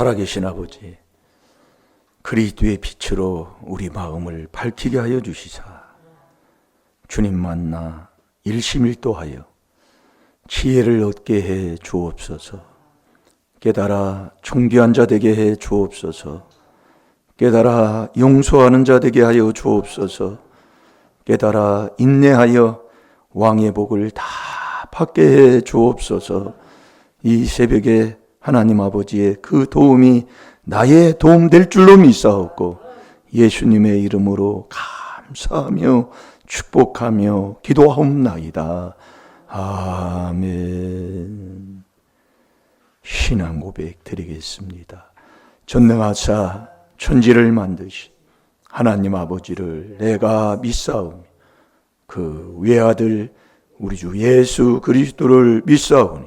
살아계신 아버지, 그리스도의 빛으로 우리 마음을 밝히게 하여 주시사 주님 만나 일심일도하여 지혜를 얻게 해 주옵소서. 깨달아 존귀한 자 되게 해 주옵소서. 깨달아 용서하는 자 되게 하여 주옵소서. 깨달아 인내하여 왕의 복을 다 받게 해 주옵소서. 이 새벽에 하나님 아버지의 그 도움이 나의 도움 될 줄로 믿사옵고 예수님의 이름으로 감사하며 축복하며 기도하옵나이다. 아멘. 신앙 고백 드리겠습니다. 전능하사 천지를 만드신 하나님 아버지를 내가 믿사오며 그 외아들 우리 주 예수 그리스도를 믿사오니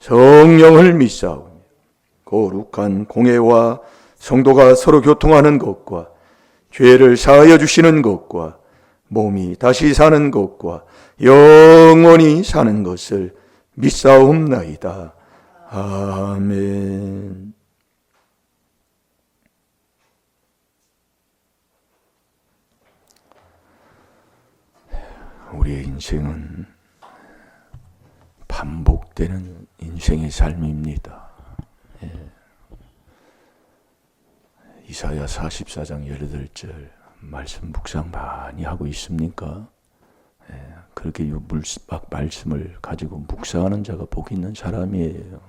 성령을 믿사오며 거룩한 공예와 성도가 서로 교통하는 것과 죄를 사하여 주시는 것과 몸이 다시 사는 것과 영원히 사는 것을 믿사옵나이다. 아멘. 우리의 인생은 반복되는 인생의 삶입니다. 예. 이사야 44장 18절 말씀 묵상 많이 하고 있습니까? 예. 그렇게 막 말씀을 가지고 묵상하는 자가 복 있는 사람이에요.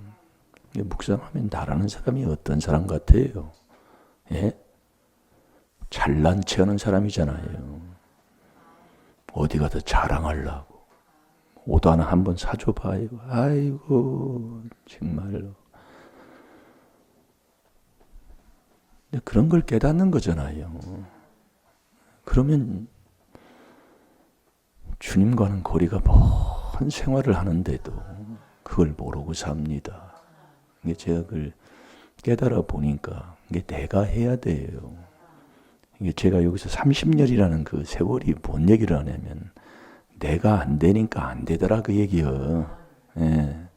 묵상하면 나라는 사람이 어떤 사람 같아요? 예? 잘난 체 하는 사람이잖아요. 어디 가서 자랑하려고. 옷 하나 한번 사줘봐요. 아이고, 정말로. 그런 걸 깨닫는 거잖아요. 그러면 주님과는 거리가 먼 생활을 하는데도 그걸 모르고 삽니다. 이게 제가 그걸 깨달아 보니까 이게 내가 해야 돼요. 이게 제가 여기서 30년이라는 그 세월이 뭔 얘기를 하냐면 내가 안 되니까 안 되더라 그 얘기요. 예.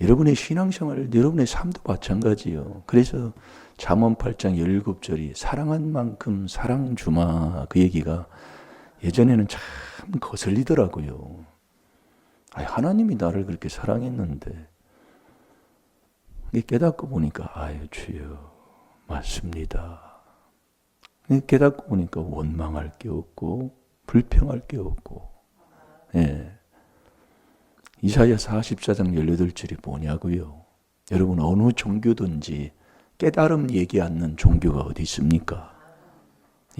여러분의 신앙생활, 여러분의 삶도 마찬가지요. 그래서 잠언 8장 17절이 사랑한 만큼 사랑 주마 그 얘기가 예전에는 참 거슬리더라고요. 아니, 하나님이 나를 그렇게 사랑했는데 깨닫고 보니까 아유 주여 맞습니다. 깨닫고 보니까 원망할 게 없고 불평할 게 없고 예. 이사야 44장 18절이 뭐냐고요. 여러분 어느 종교든지 깨달음 얘기 않는 종교가 어디 있습니까?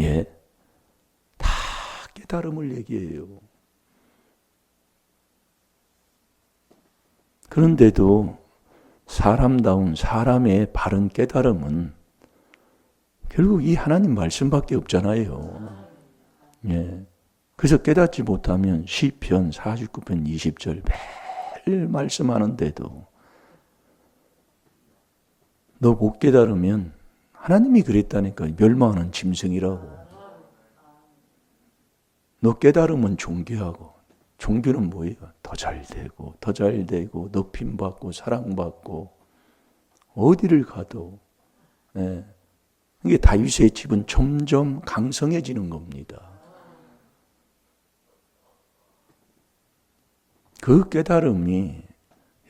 예. 다 깨달음을 얘기해요. 그런데도 사람다운 사람의 바른 깨달음은 결국 이 하나님 말씀밖에 없잖아요. 예. 그래서 깨닫지 못하면 시편 49편 20절 매일 말씀하는데도 너 못 깨달으면 하나님이 그랬다니까 멸망하는 짐승이라고. 너 깨달으면 존귀하고 종교는 뭐예요? 더 잘 되고, 더 잘 되고, 높임 받고, 사랑받고, 어디를 가도, 예. 이게 다윗의 집은 점점 강성해지는 겁니다. 그 깨달음이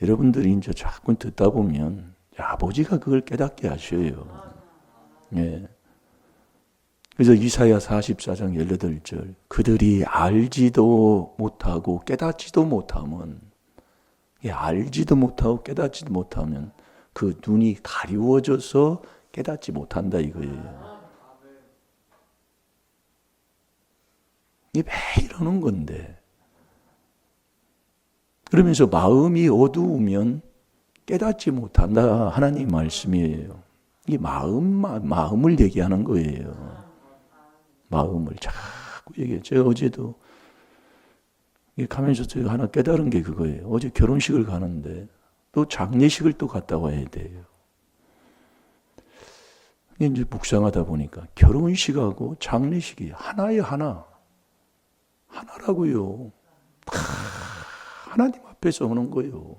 여러분들이 이제 자꾸 듣다 보면 아버지가 그걸 깨닫게 하셔요. 예. 그래서 이사야 44장 18절 그들이 알지도 못하고 깨닫지도 못하면 알지도 못하고 깨닫지도 못하면 그 눈이 가리워져서 깨닫지 못한다 이거예요. 매일 하는 건데 그러면서 마음이 어두우면 깨닫지 못한다 하나님 말씀이에요. 이게 마음, 마- 마음을 얘기하는 거예요. 마음을 자꾸 얘기해. 제가 어제도 이 가면서 제가 하나 깨달은 게 그거예요. 어제 결혼식을 가는데 또 장례식을 또 갔다 와야 돼요. 이제 묵상하다 보니까 결혼식하고 장례식이 하나예요, 하나. 하나라고요. 다 하나님 앞에서 오는 거예요.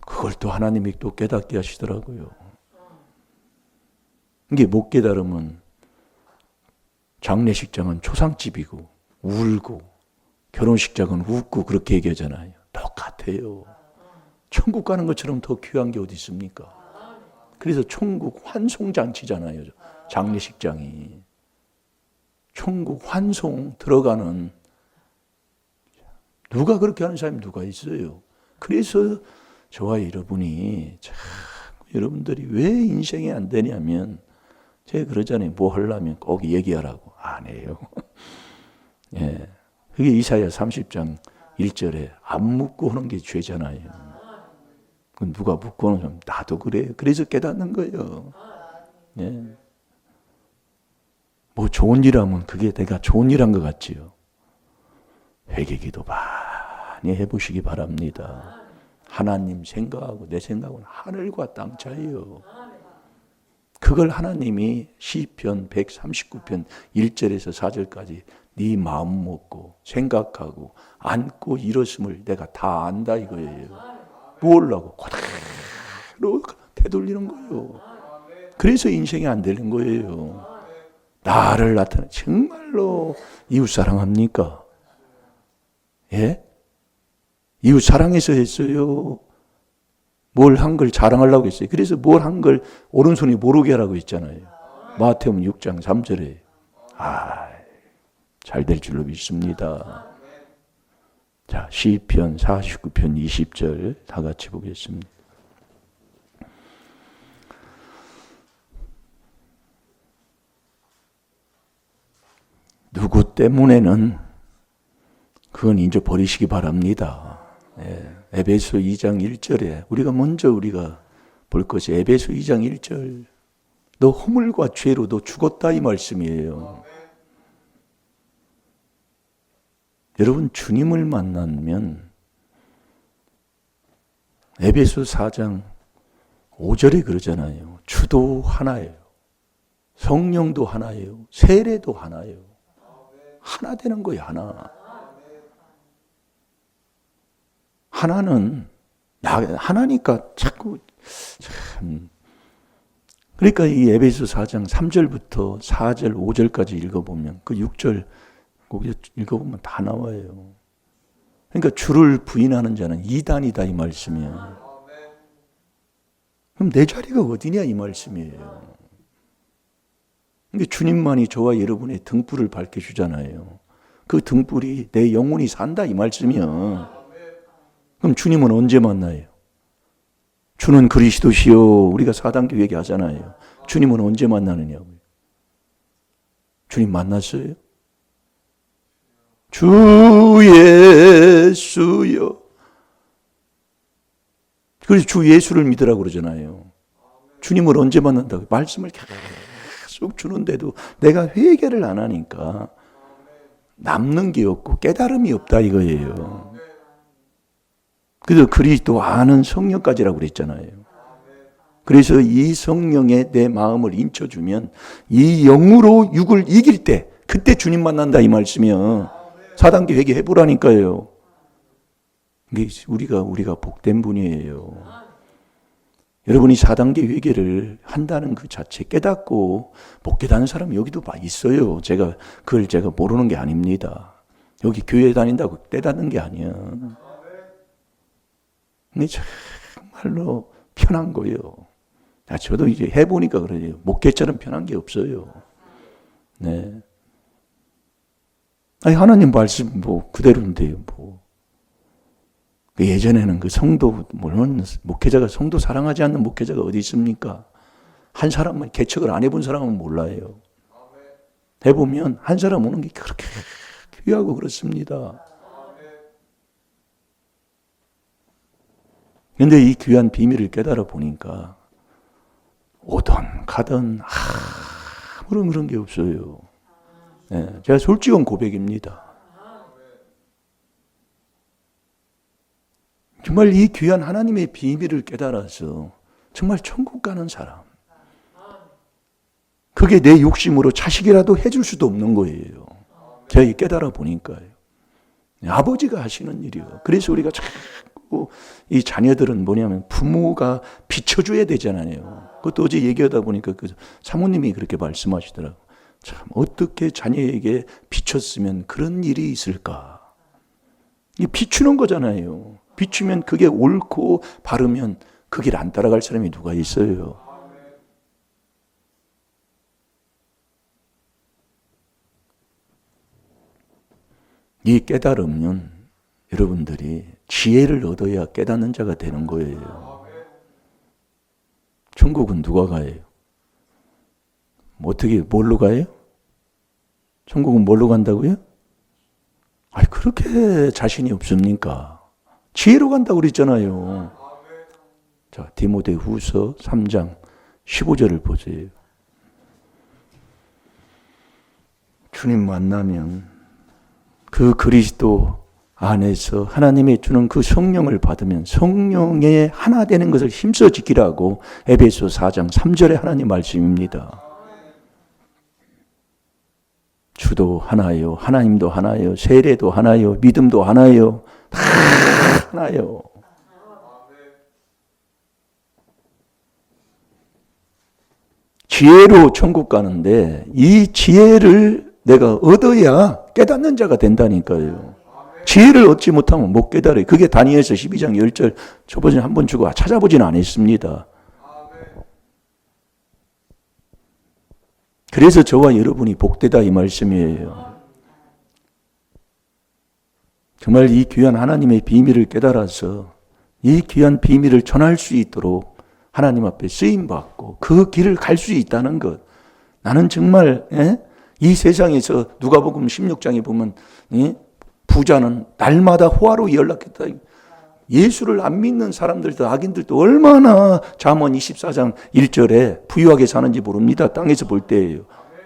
그걸 또 하나님이 또 깨닫게 하시더라고요. 이게 못 깨달으면 장례식장은 초상집이고 울고 결혼식장은 웃고 그렇게 얘기하잖아요. 똑같아요. 천국 가는 것처럼 더 귀한 게 어디 있습니까? 그래서 천국 환송잔치잖아요. 장례식장이. 천국 환송 들어가는 누가 그렇게 하는 사람이 누가 있어요. 그래서 저와 여러분이 참 여러분들이 왜 인생이 안 되냐면 제가 그러잖아요. 뭐 하려면 꼭 얘기하라고 안 해요. 예. 그게 이사야 30장 1절에 안 묻고 하는 게 죄잖아요. 그 누가 묻고 하는 사람 나도 그래요. 그래서 깨닫는 거예요. 예. 뭐 좋은 일 하면 그게 내가 좋은 일 한 것 같지요. 회개기도 많이 해보시기 바랍니다. 하나님 생각하고 내 생각은 하늘과 땅 차이요. 그걸 하나님이 시편 139편 1절에서 4절까지 네 마음 먹고 생각하고 안고 일었음을 내가 다 안다 이거예요. 무엇라고 그대로 되돌리는 거예요. 그래서 인생이 안 되는 거예요. 나를 나타내 정말로 이웃 사랑합니까? 예? 이웃 사랑해서 했어요. 뭘 한 걸 자랑하려고 했어요. 그래서 뭘 한 걸 오른손이 모르게 하라고 했잖아요. 마태음 6장 3절에. 아, 잘 될 줄로 믿습니다. 자, 시편 49편 20절 다 같이 보겠습니다. 누구 때문에는 그건 이제 버리시기 바랍니다. 예, 에베소 2장 1절에 우리가 먼저 우리가 볼 것이 에베소 2장 1절 너 허물과 죄로 너 죽었다 이 말씀이에요. 여러분 주님을 만나면 에베소 4장 5절에 그러잖아요. 주도 하나예요. 성령도 하나예요. 세례도 하나예요. 하나 되는 거예요, 하나. 하나는 나 하나니까 자꾸 참 그러니까 이 에베소 4장 3절부터 4절 5절까지 읽어보면 그 6절 거기 읽어보면 다 나와요. 그러니까 주를 부인하는 자는 이단이다 이 말씀이에요. 그럼 내 자리가 어디냐 이 말씀이에요. 그러니까 주님만이 저와 여러분의 등불을 밝혀주잖아요. 그 등불이 내 영혼이 산다 이 말씀이야. 그럼 주님은 언제 만나요? 주는 그리스도시요. 우리가 사단계 얘기하잖아요. 주님은 언제 만나느냐고요. 주님 만났어요? 주 예수요. 그래서 주 예수를 믿으라고 그러잖아요. 주님을 언제 만난다고? 말씀을 계속 주는데도 내가 회개를 안 하니까 남는 게 없고 깨달음이 없다 이거예요. 그래서 그리스도 아는 성령까지라고 그랬잖아요. 그래서 이 성령에 내 마음을 인쳐주면 이 영으로 육을 이길 때 그때 주님 만난다 이 말씀이요. 사단계 회개해 보라니까요. 우리가 우리가 복된 분이에요. 여러분이 4단계 회개를 한다는 그 자체 깨닫고 못 깨닫는 사람 여기도 막 있어요. 제가 그걸 제가 모르는 게 아닙니다. 여기 교회 다닌다고 깨닫는 게 아니야. 정말로 편한 거예요. 아, 저도 이제 해보니까 그래요. 목회처럼 편한 게 없어요. 네. 아니, 하나님 말씀 뭐 그대로인데요, 뭐. 그 예전에는 그 성도, 물론 목회자가 성도 사랑하지 않는 목회자가 어디 있습니까? 한 사람만 개척을 안 해본 사람은 몰라요. 해보면 한 사람 오는 게 그렇게 귀하고 그렇습니다. 근데 이 귀한 비밀을 깨달아 보니까 오던 가던 아무런 그런 게 없어요. 예, 제가 솔직한 고백입니다. 정말 이 귀한 하나님의 비밀을 깨달아서 정말 천국 가는 사람. 그게 내 욕심으로 자식이라도 해줄 수도 없는 거예요. 제가 깨달아 보니까요. 아버지가 하시는 일이요. 그래서 우리가 자꾸 이 자녀들은 뭐냐면 부모가 비춰줘야 되잖아요. 그것도 어제 얘기하다 보니까 그 사모님이 그렇게 말씀하시더라고. 참 어떻게 자녀에게 비췄으면 그런 일이 있을까? 이 비추는 거잖아요. 비추면 그게 옳고 바르면 그 길 안 따라갈 사람이 누가 있어요? 이 깨달으면 여러분들이 지혜를 얻어야 깨닫는 자가 되는 거예요. 천국은 누가 가요? 뭐 어떻게 뭘로 가요? 천국은 뭘로 간다고요? 아니 그렇게 자신이 없습니까? 지혜로 간다고 그랬잖아요. 자, 디모데 후서 3장 15절을 보세요. 주님 만나면 그 그리스도 안에서 하나님의 주는 그 성령을 받으면 성령의 하나 되는 것을 힘써 지키라고 에베소 4장 3절의 하나님 말씀입니다. 주도 하나요, 하나님도 하나요, 세례도 하나요, 믿음도 하나요, 다 하나요. 지혜로 천국 가는데 이 지혜를 내가 얻어야 깨닫는 자가 된다니까요. 지혜를 얻지 못하면 못 깨달아요. 그게 다니엘서 12장 10절 저번에 한 번 주고 찾아보지는 않았습니다. 그래서 저와 여러분이 복되다 이 말씀이에요. 정말 이 귀한 하나님의 비밀을 깨달아서 이 귀한 비밀을 전할 수 있도록 하나님 앞에 쓰임 받고 그 길을 갈 수 있다는 것. 나는 정말 예? 이 세상에서 누가복음 16장에 보면 예? 부자는 날마다 호화로 연락했다. 예수를 안 믿는 사람들도 악인들도 얼마나 잠언 24장 1절에 부유하게 사는지 모릅니다. 땅에서 볼 때예요.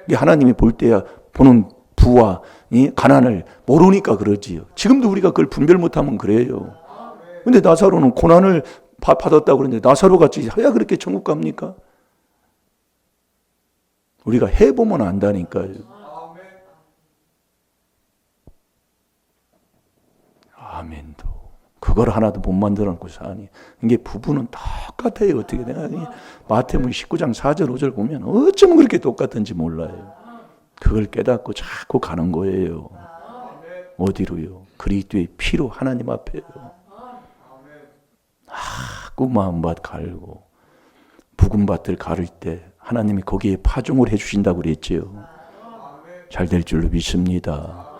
이게 하나님이 볼 때야 보는 부와 이 가난을 모르니까 그러지요. 지금도 우리가 그걸 분별 못하면 그래요. 근데 나사로는 고난을 바- 받았다고 그러는데 나사로 같이 해야 그렇게 천국 갑니까? 우리가 해보면 안다니까요. 아멘도. 그걸 하나도 못 만들어 놓고 사니. 이게 부부는 똑같아요. 어떻게 내가 이 마태복음 19장 4절 5절 보면 어쩌면 그렇게 똑같은지 몰라요. 그걸 깨닫고 자꾸 가는 거예요. 어디로요? 그리스도의 피로 하나님 앞에요. 자꾸 마음밭 갈고 묵은 밭을 가를 때 하나님이 거기에 파종을 해 주신다고 그랬지요. 잘 될 줄로 믿습니다.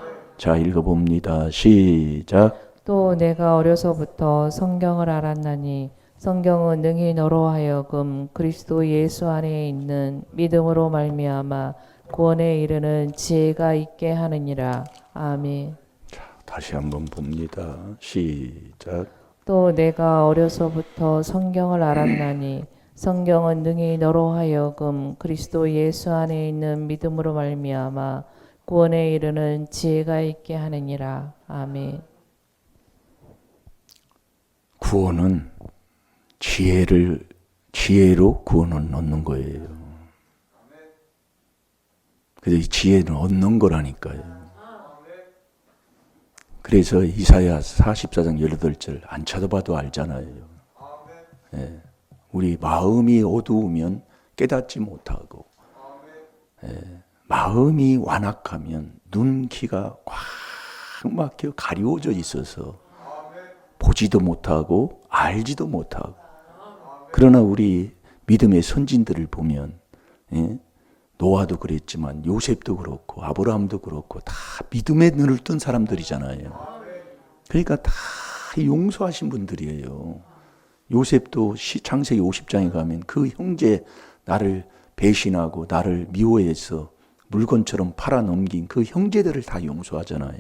자 읽어봅니다. 시작. 또 내가 어려서부터 성경을 알았나니 성경은 능히 너로 하여금 그리스도 예수 안에 있는 믿음으로 말미암아 구원에 이르는 지혜가 있게 하느니라. 아멘. 다시 한번 봅니다. 시작. 또 내가 어려서부터 성경을 알았나니 성경은 능히 너로 하여금 그리스도 예수 안에 있는 믿음으로 말미암아 구원에 이르는 지혜가 있게 하느니라. 아멘. 구원은 지혜를 지혜로 구원을 얻는 거예요. 그래서 이 지혜는 얻는 거라니까요. 그래서 이사야 44장 18절 안 쳐다봐도 알잖아요. 예. 우리 마음이 어두우면 깨닫지 못하고 예. 마음이 완악하면 눈기가 꽉 막혀 가리워져 있어서 보지도 못하고 알지도 못하고 그러나 우리 믿음의 선진들을 보면 예? 노아도 그랬지만 요셉도 그렇고 아브라함도 그렇고 다 믿음의 눈을 뜬 사람들이잖아요. 그러니까 다 용서하신 분들이에요. 요셉도 시- 창세기 50장에 가면 그 형제 나를 배신하고 나를 미워해서 물건처럼 팔아 넘긴 그 형제들을 다 용서하잖아요.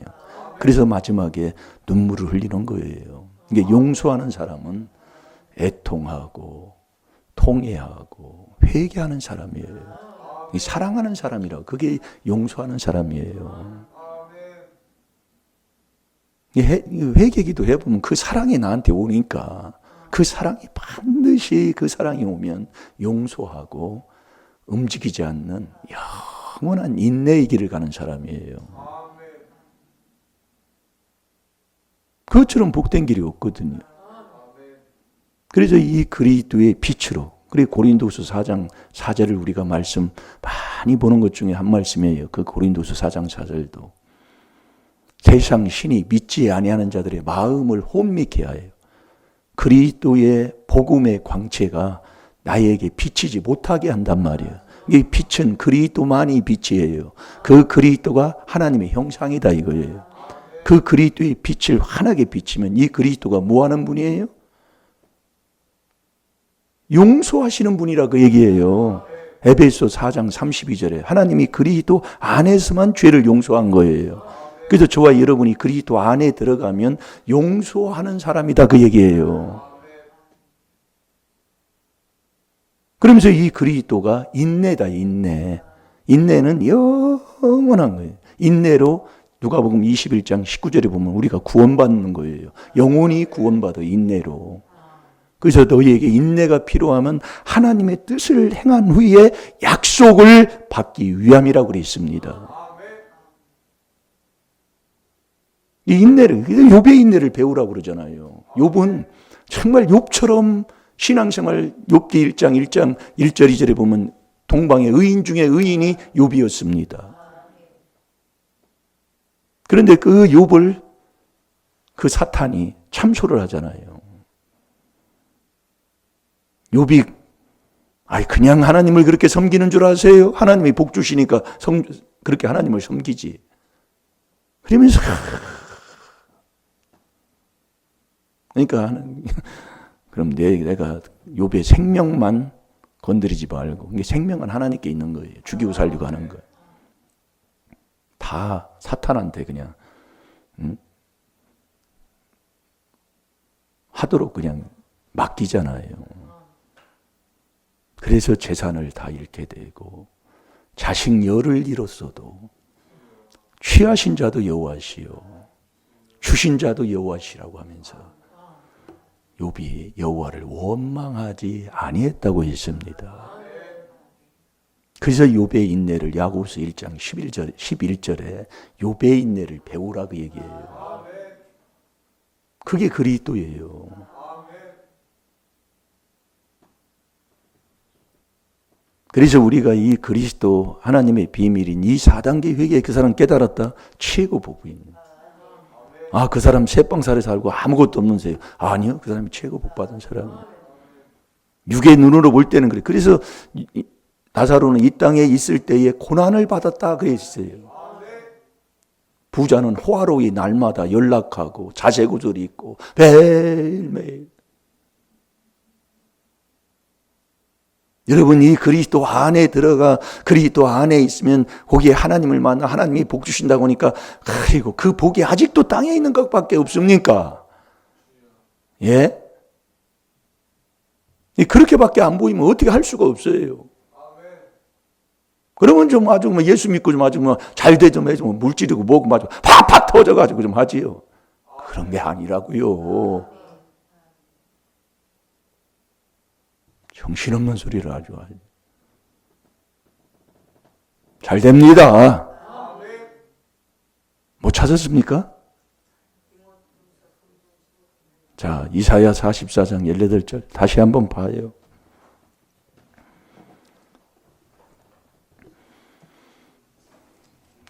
그래서 마지막에 눈물을 흘리는 거예요. 이게 용서하는 사람은 애통하고 통회하고 회개하는 사람이에요. 이 사랑하는 사람이라 그게 용서하는 사람이에요. 회개기도 해보면 그 사랑이 나한테 오니까 그 사랑이 반드시 그 사랑이 오면 용서하고 움직이지 않는 영원한 인내의 길을 가는 사람이에요. 그것처럼 복된 길이 없거든요. 그래서 이 그리스도의 빛으로 그리고 고린도서 4장 4절을 우리가 말씀 많이 보는 것 중에 한 말씀이에요. 그 고린도서 4장 4절도 세상 신이 믿지 아니하는 자들의 마음을 혼미케 하여 그리스도의 복음의 광채가 나에게 비치지 못하게 한단 말이에요. 이 빛은 그리스도만이 빛이에요. 그 그리스도가 하나님의 형상이다 이거예요. 그 그리스도의 빛을 환하게 비치면 이 그리스도가 뭐 하는 분이에요? 용서하시는 분이라 그 얘기예요. 에베소 4장 32절에 하나님이 그리스도 안에서만 죄를 용서한 거예요. 그래서 저와 여러분이 그리스도 안에 들어가면 용서하는 사람이다 그 얘기예요. 그러면서 이 그리스도가 인내다 인내. 인내는 영원한 거예요. 인내로 누가복음 21장 19절에 보면 우리가 구원받는 거예요. 영원히 구원받아 인내로. 그래서 너희에게 인내가 필요하면 하나님의 뜻을 행한 후에 약속을 받기 위함이라고 그랬습니다. 이 인내를 욥의 인내를 배우라고 그러잖아요. 욥은 정말 욥처럼 신앙생활 욥기 1장 1장 1절 2절에 보면 동방의 의인 중에 의인이 욥이었습니다. 그런데 그 욥을 그 사탄이 참소를 하잖아요. 욥이 아이 그냥 하나님을 그렇게 섬기는 줄 아세요? 하나님이 복 주시니까 섬, 그렇게 하나님을 섬기지. 그러면서 그러니까 그럼 내, 내가 욥의 생명만 건드리지 말고 이게 생명은 하나님께 있는 거예요. 죽이고 살리고 하는 거예요. 다 사탄한테 그냥 음? 하도록 그냥 맡기잖아요. 그래서 재산을 다 잃게 되고 자식 열을 잃었어도 취하신 자도 여호와시요 주신 자도 여호와시라고 하면서 욥이 여호와를 원망하지 아니했다고 했습니다. 그래서 욥의 인내를 야고보서 1장 11절 11절에 욥의 인내를 배우라 그 얘기예요. 그게 그리스도예요. 그래서 우리가 이 그리스도 하나님의 비밀인 이 4단계 회개에 그 사람 깨달았다. 최고 복입니다. 아, 그 사람 새빵살에 살고 아무것도 없는 새. 아니요. 그 사람이 최고 복 받은 사람이에요. 육의 눈으로 볼 때는 그래. 그래서 나사로는 이 땅에 있을 때에 고난을 받았다 그랬어요. 부자는 호화로이 날마다 연락하고 자세고절이 있고 매일매일 여러분 이 그리스도 안에 들어가 그리스도 안에 있으면 거기에 하나님을 만나 하나님이 복 주신다고 하니까 그리고 그 복이 아직도 땅에 있는 것밖에 없습니까? 예? 이 그렇게밖에 안 보이면 어떻게 할 수가 없어요. 그러면 좀 아주 뭐 예수 믿고 좀 아주 뭐잘돼 좀 해주고 물질이고 뭐고 마주 팍팍 터져가지고 좀 하지요. 그런 게 아니라고요. 정신없는 소리를 아주 아주. 잘 됩니다. 못 찾았습니까? 자, 이사야 44장 18절 다시 한번 봐요.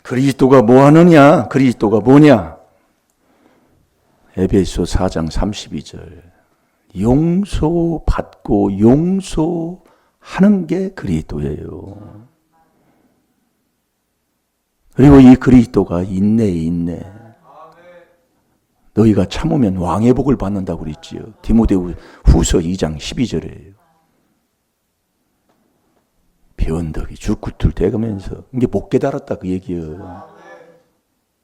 그리스도가 뭐 하느냐? 그리스도가 뭐냐? 에베소 4장 32절. 용서받고 용서하는 게 그리스도예요. 그리고 이 그리스도가 인내 인내. 너희가 참으면 왕의 복을 받는다고 그랬지요. 디모데후 후서 2장 12절에요. 변덕이 줄구틀 대가면서 이게 못 깨달았다 그 얘기예요.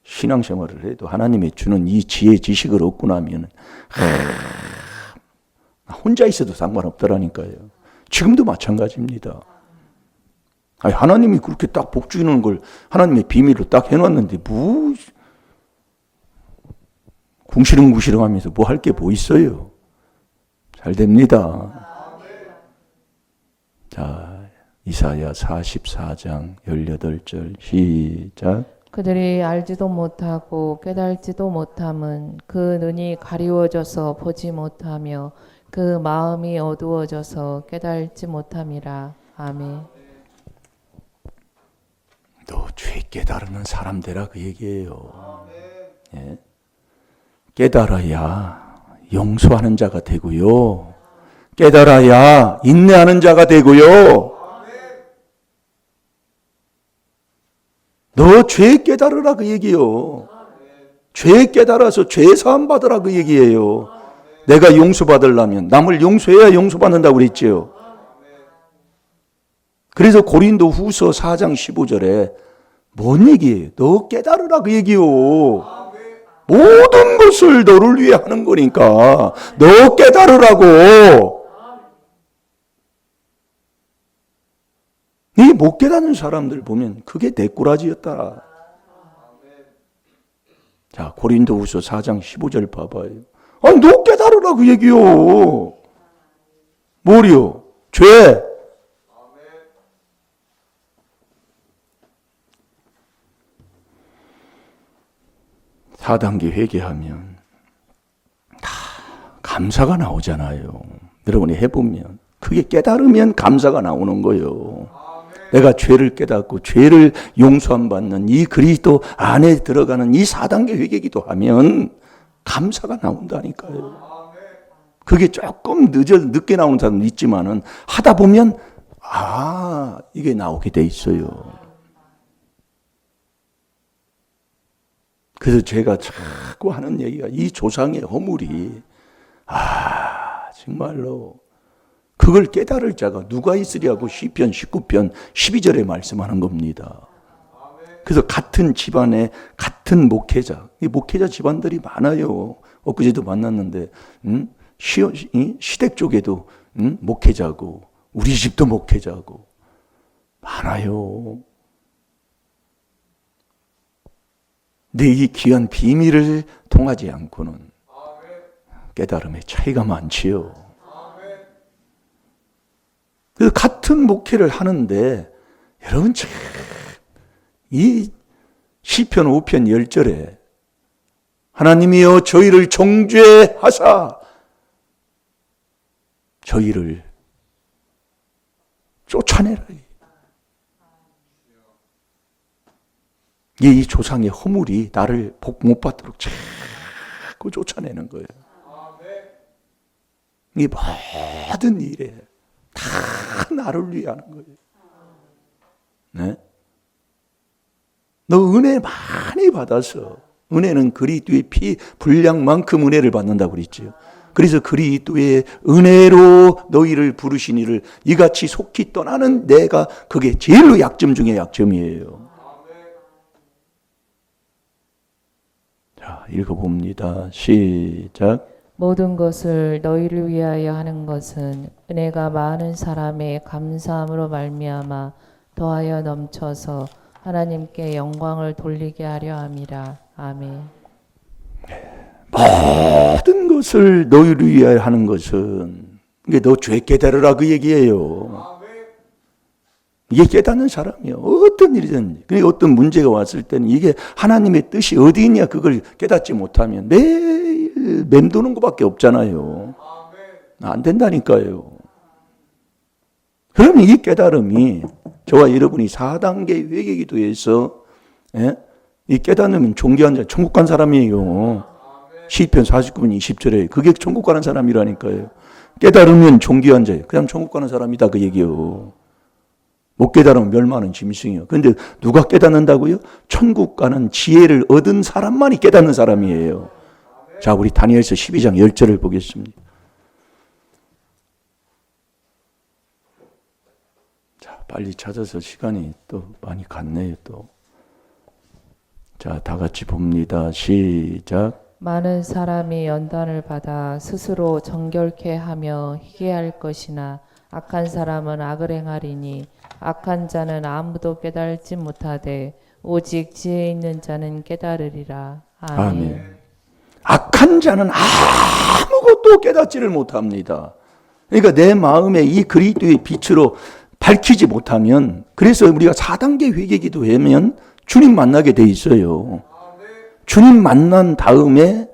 신앙생활을 해도 하나님의 주는 이 지혜 지식을 얻고 나면 하, 혼자 있어도 상관없더라니까요. 지금도 마찬가지입니다. 아니, 하나님이 그렇게 딱 복 주는 걸 하나님의 비밀로 딱 해놨는데, 뭐, 궁시렁궁시렁 하면서 뭐 할 게 뭐 있어요? 잘 됩니다. 자, 이사야 44장 18절 시작. 그들이 알지도 못하고 깨달지도 못함은 그 눈이 가리워져서 보지 못하며 그 마음이 어두워져서 깨달지 못함이라. 아멘. 너 죄 깨달으는 사람 되라 그 얘기예요. 예. 깨달아야 용서하는 자가 되고요. 깨달아야 인내하는 자가 되고요. 너 죄 깨달으라 그 얘기요. 죄 깨달아서 죄 사함 받으라 그 얘기예요. 내가 용서받으려면 남을 용서해야 용서받는다고 그랬지요. 그래서 고린도 후서 4장 15절에 뭔 얘기예요? 너 깨달으라 그 얘기요. 모든 것을 너를 위해 하는 거니까 너 깨달으라고. 이 못 깨닫는 사람들 보면 그게 내 꼬라지였다. 자, 고린도 후서 4장 15절 봐봐요. 아, 너 깨달으라 그 얘기요. 뭐리요? 죄. 사단계 회개하면 다 감사가 나오잖아요. 여러분이 해보면 그게 깨달으면 감사가 나오는 거예요. 내가 죄를 깨닫고 죄를 용서함 받는 이 그리스도 안에 들어가는 이 4단계 회개기도 하면 감사가 나온다니까요. 그게 조금 늦어 늦게 나오는 사람도 있지만은 하다 보면 아 이게 나오게 돼 있어요. 그래서 제가 자꾸 하는 얘기가 이 조상의 허물이 아 정말로 그걸 깨달을 자가 누가 있으리하고 시편 19편 12절에 말씀하는 겁니다. 그래서 같은 집안에 같은 목회자, 이 목회자 집안들이 많아요. 엊그제도 만났는데, 음? 시, 이? 시댁 쪽에도 음? 목회자고, 우리 집도 목회자고, 많아요. 근데 이 귀한 비밀을 통하지 않고는 깨달음의 차이가 많지요. 그 같은 목회를 하는데 여러분 참 이 시편 5편 10절에 하나님이여 저희를 정죄하사 저희를 쫓아내라. 이 조상의 허물이 나를 복 못 받도록 자꾸 쫓아내는 거예요. 이 모든 일에 다 나를 위해 하는 거예요. 네? 너 은혜 많이 받아서 은혜는 그리스도의 피 분량만큼 은혜를 받는다고 그랬지요. 그래서 그리스도의 은혜로 너희를 부르시니를 이같이 속히 떠나는 내가 그게 제일로 약점 중에 약점이에요. 자, 읽어봅니다. 시작. 모든 것을 너희를 위하여 하는 것은 은혜가 많은 사람의 감사함으로 말미암아 더하여 넘쳐서 하나님께 영광을 돌리게 하려 함이라. 아멘. 모든 것을 너희를 위하여 하는 것은 이게 너 죄 깨달으라 그 얘기예요. 이게 깨닫는 사람이요. 어떤 일이든 그러니까 어떤 문제가 왔을 때는 이게 하나님의 뜻이 어디 있냐 그걸 깨닫지 못하면 매일 맴도는 것밖에 없잖아요. 안 된다니까요. 그러면 이 깨달음이 저와 여러분이 4단계 회개 기도에서 예? 이 깨닫으면 존귀한 자, 천국 간 사람이에요. 시편 49분 20절에 그게 천국 가는 사람이라니까요. 깨달으면 존귀한 자예요. 그냥 천국 가는 사람이다 그 얘기요. 못 깨달으면 멸망하는 짐승이요. 근데 누가 깨닫는다고요? 천국 가는 지혜를 얻은 사람만이 깨닫는 사람이에요. 자, 우리 다니엘서 12장 10절을 보겠습니다. 자, 빨리 찾아서 시간이 또 많이 갔네요, 또. 자, 다 같이 봅니다. 시작. 많은 사람이 연단을 받아 스스로 정결케 하며 희게 할 것이나 악한 사람은 악을 행하리니 악한 자는 아무도 깨달지 못하되 오직 지혜 있는 자는 깨달으리라. 아멘. 아멘. 악한 자는 아무것도 깨닫지를 못합니다. 그러니까 내 마음에 이 그리스도의 빛으로 밝히지 못하면 그래서 우리가 4단계 회개 기도하면 주님 만나게 돼 있어요. 주님 만난 다음에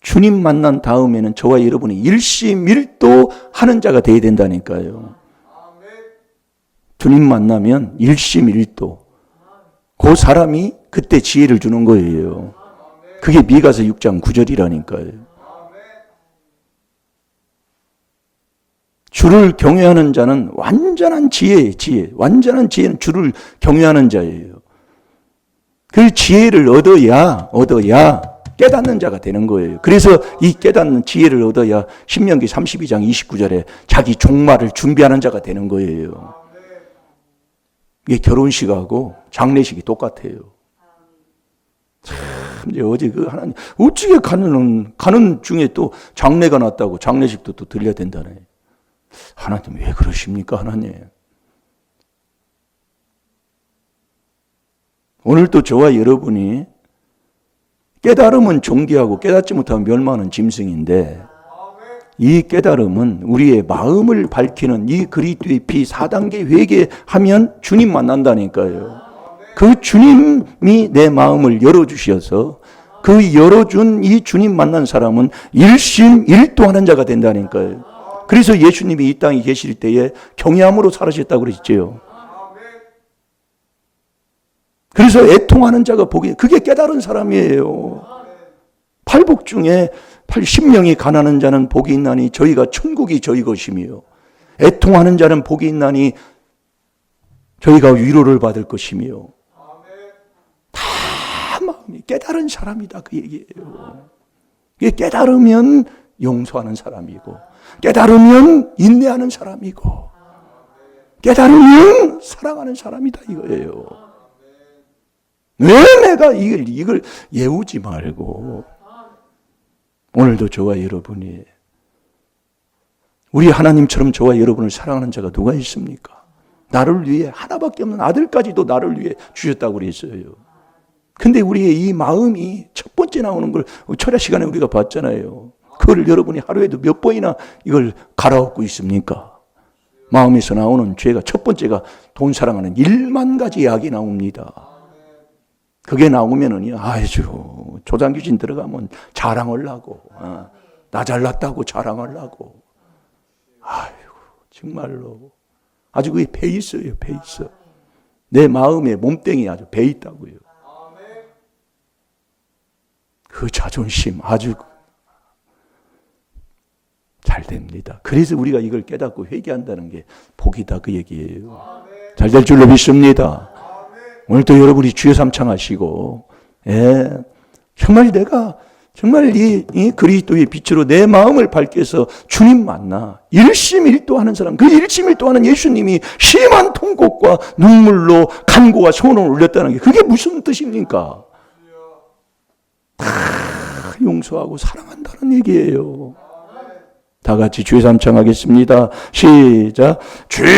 주님 만난 다음에는 저와 여러분이 일심일도 하는 자가 돼야 된다니까요. 주님 만나면 일심일도 그 사람이 그때 지혜를 주는 거예요. 그게 미가서 6장 9절이라니까요. 주를 경외하는 자는 완전한 지혜예요, 지혜. 완전한 지혜는 주를 경외하는 자예요. 그 지혜를 얻어야, 얻어야 깨닫는 자가 되는 거예요. 그래서 이 깨닫는 지혜를 얻어야 신명기 32장 29절에 자기 종말을 준비하는 자가 되는 거예요. 이게 결혼식하고 장례식이 똑같아요. 참, 이제 어제 그 하나님, 어찌게 가는, 가는 중에 또 장례가 났다고 장례식도 또 들려야 된다네. 하나님 왜 그러십니까, 하나님? 오늘도 저와 여러분이 깨달음은 존귀하고 깨닫지 못하면 멸망하는 짐승인데 이 깨달음은 우리의 마음을 밝히는 이 그리스도의 피 4단계 회개하면 주님 만난다니까요. 그 주님이 내 마음을 열어주셔서 그 열어준 이 주님 만난 사람은 일심일도하는 자가 된다니까요. 그래서 예수님이 이 땅에 계실 때에 경외함으로 살으셨다고 그랬죠. 그래서 애통하는 자가 복이 그게 깨달은 사람이에요. 팔복 중에 80명이 가난한 자는 복이 있나니 저희가 천국이 저희 것이며 애통하는 자는 복이 있나니 저희가 위로를 받을 것이며 다 마음이 깨달은 사람이다 그 얘기예요. 깨달으면 용서하는 사람이고 깨달으면 인내하는 사람이고 깨달으면 사랑하는 사람이다 이거예요. 왜 내가 이걸 이걸 예우지 말고 오늘도 저와 여러분이 우리 하나님처럼 저와 여러분을 사랑하는 자가 누가 있습니까? 나를 위해 하나밖에 없는 아들까지도 나를 위해 주셨다고 그랬어요. 근데 우리의 이 마음이 첫 번째 나오는 걸 철야 시간에 우리가 봤잖아요. 그걸 여러분이 하루에도 몇 번이나 이걸 갈아엎고 있습니까? 마음에서 나오는 죄가 첫 번째가 돈 사랑하는 1만 가지 약이 나옵니다. 그게 나오면은요, 아주 조장귀신 들어가면 자랑을 하고, 어, 나 잘났다고 자랑을 하고, 아이고, 정말로. 아주 그게 배 있어요, 배 있어. 내 마음에 몸땡이 아주 배 있다고요. 그 자존심 아주 잘 됩니다. 그래서 우리가 이걸 깨닫고 회개한다는 게 복이다 그 얘기예요. 잘될 줄로 믿습니다. 오늘도 여러분이 주여 삼창하시고, 예, 정말 내가 정말 이, 이 그리스도의 빛으로 내 마음을 밝혀서 주님 만나 일심일도하는 사람, 그 일심일도하는 예수님이 심한 통곡과 눈물로 간구와 소원을 올렸다는 게 그게 무슨 뜻입니까? 다 용서하고 사랑한다는 얘기예요. 다 같이 주여 삼창 하겠습니다. 시작. 주여!